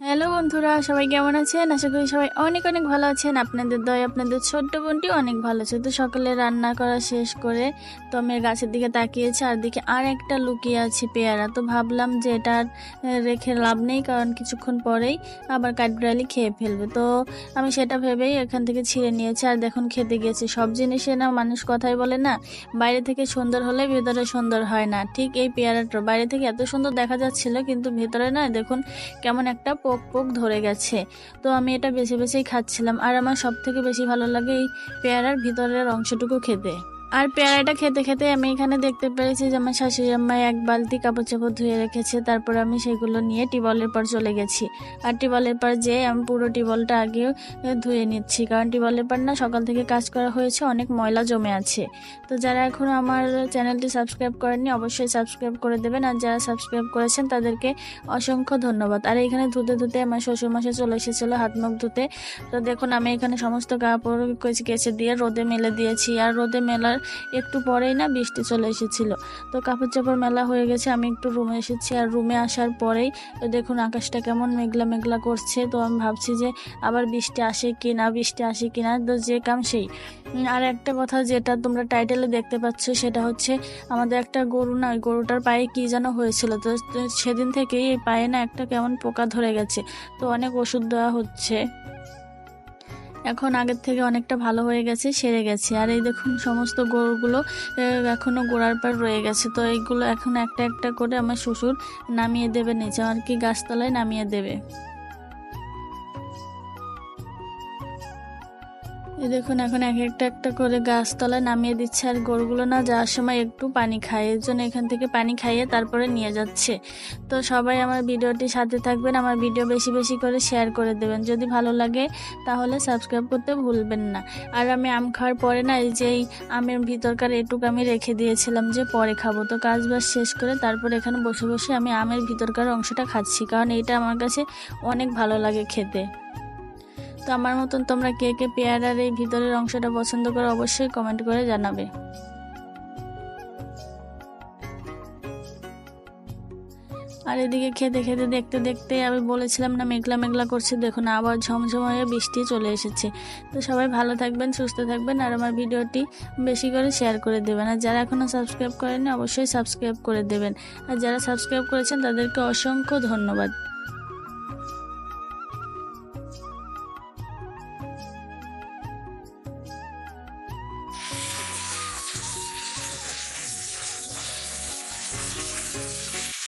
Hello বন্ধুরা, সবাই কেমন আছেন? আশা করি সবাই অনেক অনেক ভালো আছেন। আপনাদের দয়, আপনাদের ছোট্ট বোনটি অনেক ভালো আছে। তো সকালে রান্না করা শেষ করে তো আমি গাছের দিকে তাকিয়েছি আর দিকে আর একটা লুকিয়ে আছে পেয়ারা। তো ভাবলাম যে এটা রেখে লাভ নেই, কারণ কিছুক্ষণ পরেই আবার কাঠবিড়ালি খেয়ে ফেলবে। তো আমি সেটা ভেবেই এখান থেকে ছিঁড়ে নিয়েছি। আর দেখুন, খেতে গিয়েছি। সব জিনিসে না মানুষ কথাই বলে না, বাইরে থেকে সুন্দর হলে ভেতরে সুন্দর হয় না। ঠিক এই পেয়ারাটা বাইরে থেকে এত সুন্দর দেখা যাচ্ছিল, কিন্তু ভেতরে না দেখুন, কেমন একটা পোক পোক ধরে গেছে। তো আমি এটা বেছে বেছেই খাচ্ছিলাম। আর আমার সবথেকে বেশি ভালো লাগে এই পেয়ারার ভিতরের অংশটুকু খেতে। আর পেয়ারাটা খেতে খেতে আমি এখানে দেখতে পেরেছি যে আমার শাশুড়ি আম্মাই এক বালতি কাপড় চাপড় ধুয়ে রেখেছে, তারপর আমি সেগুলো নিয়ে টিবলের পর চলে গেছি। আর টিবলের পর যেয়ে আমি পুরো টিবলটা আগেও ধুয়ে নিচ্ছি, কারণ টিবলের পর না সকাল থেকে কাজ করা হয়েছে, অনেক ময়লা জমে আছে। তো যারা এখনও আমার চ্যানেলটি সাবস্ক্রাইব করেননি, অবশ্যই সাবস্ক্রাইব করে দেবেন, আর যারা সাবস্ক্রাইব করেছেন তাদেরকে অসংখ্য ধন্যবাদ। আর এখানে ধুতে ধুতে আমার শ্বশুরমশাই চলে এসেছিল হাত মুখ ধুতে। তো দেখুন, আমি এখানে সমস্ত কাপড় কেচে দিয়ে রোদে মেলে দিয়েছি, আর রোদে মেলার একটু পরেই না বৃষ্টি চলে এসেছিল। তো কাপড় চাপড় মেলা হয়ে গেছে, আমি একটু রুমে এসেছি আর রুমে আসার পরেই দেখুন আকাশটা কেমন মেঘলা মেঘলা করছে, তো আমি ভাবছি যে আবার বৃষ্টি আসে কি না বৃষ্টি আসে কি না তো যে কাম সেই। আর একটা কথা যেটা তোমরা টাইটেলে দেখতে পাচ্ছ, সেটা হচ্ছে আমাদের একটা গরু না, ওই গরুটার পায়ে কি যেন হয়েছিল, তো সেদিন থেকেই এই পায়ে না একটা কেমন পোকা ধরে গেছে, তো অনেক ওষুধ দেওয়া হচ্ছে। এখন আগের থেকে অনেকটা ভালো হয়ে গেছে, সেরে গেছে। আর এই দেখুন, সমস্ত গরুগুলো এখনও এখনও গোড়ার পর রয়ে গেছে। তো এইগুলো এখন একটা একটা করে আমার শ্বশুর নামিয়ে দেবে নিচে, আর কি গাছতলায় নামিয়ে দেবে। এই দেখুন, এখন এক একটা একটা করে গাছতলায় নামিয়ে দিচ্ছে, আর গরুগুলো না যাওয়ার সময় একটু পানি খায়। এর জন্য এখান থেকে পানি খাইয়ে তারপরে নিয়ে যাচ্ছে। তো সবাই আমার ভিডিওটি সাথে থাকবেন, আমার ভিডিও বেশি বেশি করে শেয়ার করে দেবেন। যদি ভালো লাগে, তাহলে সাবস্ক্রাইব করতে ভুলবেন না। আর আমি আম খাওয়ার পরে না, এই যে আমের ভিতরকার এটুক আমি রেখে দিয়েছিলাম যে পরে খাব। তো কাজ বাজ শেষ করে তারপর এখানে বসে বসে আমি আমের ভিতরকার অংশটা খাচ্ছি, কারণ এটা আমার কাছে অনেক ভালো লাগে খেতে। তো আমার মতন তোমরা কে কে পেয়ারার এই ভিতরের অংশটা পছন্দ করো অবশ্যই কমেন্ট করে জানাবে। আর এদিকে খেতে খেতে দেখতে দেখতে আমি বলেছিলাম না, মেঘলা মেঘলা করছে, দেখুন আবার ঝমঝম হয়ে বৃষ্টি চলে এসেছে। তো সবাই ভালো থাকবেন, সুস্থ থাকবেন, আর আমার ভিডিওটি বেশি করে শেয়ার করে দেবেন। আর যারা এখনও সাবস্ক্রাইব করেনি অবশ্যই সাবস্ক্রাইব করে দেবেন। আর যারা সাবস্ক্রাইব করেছেন, তাদেরকে অসংখ্য ধন্যবাদ।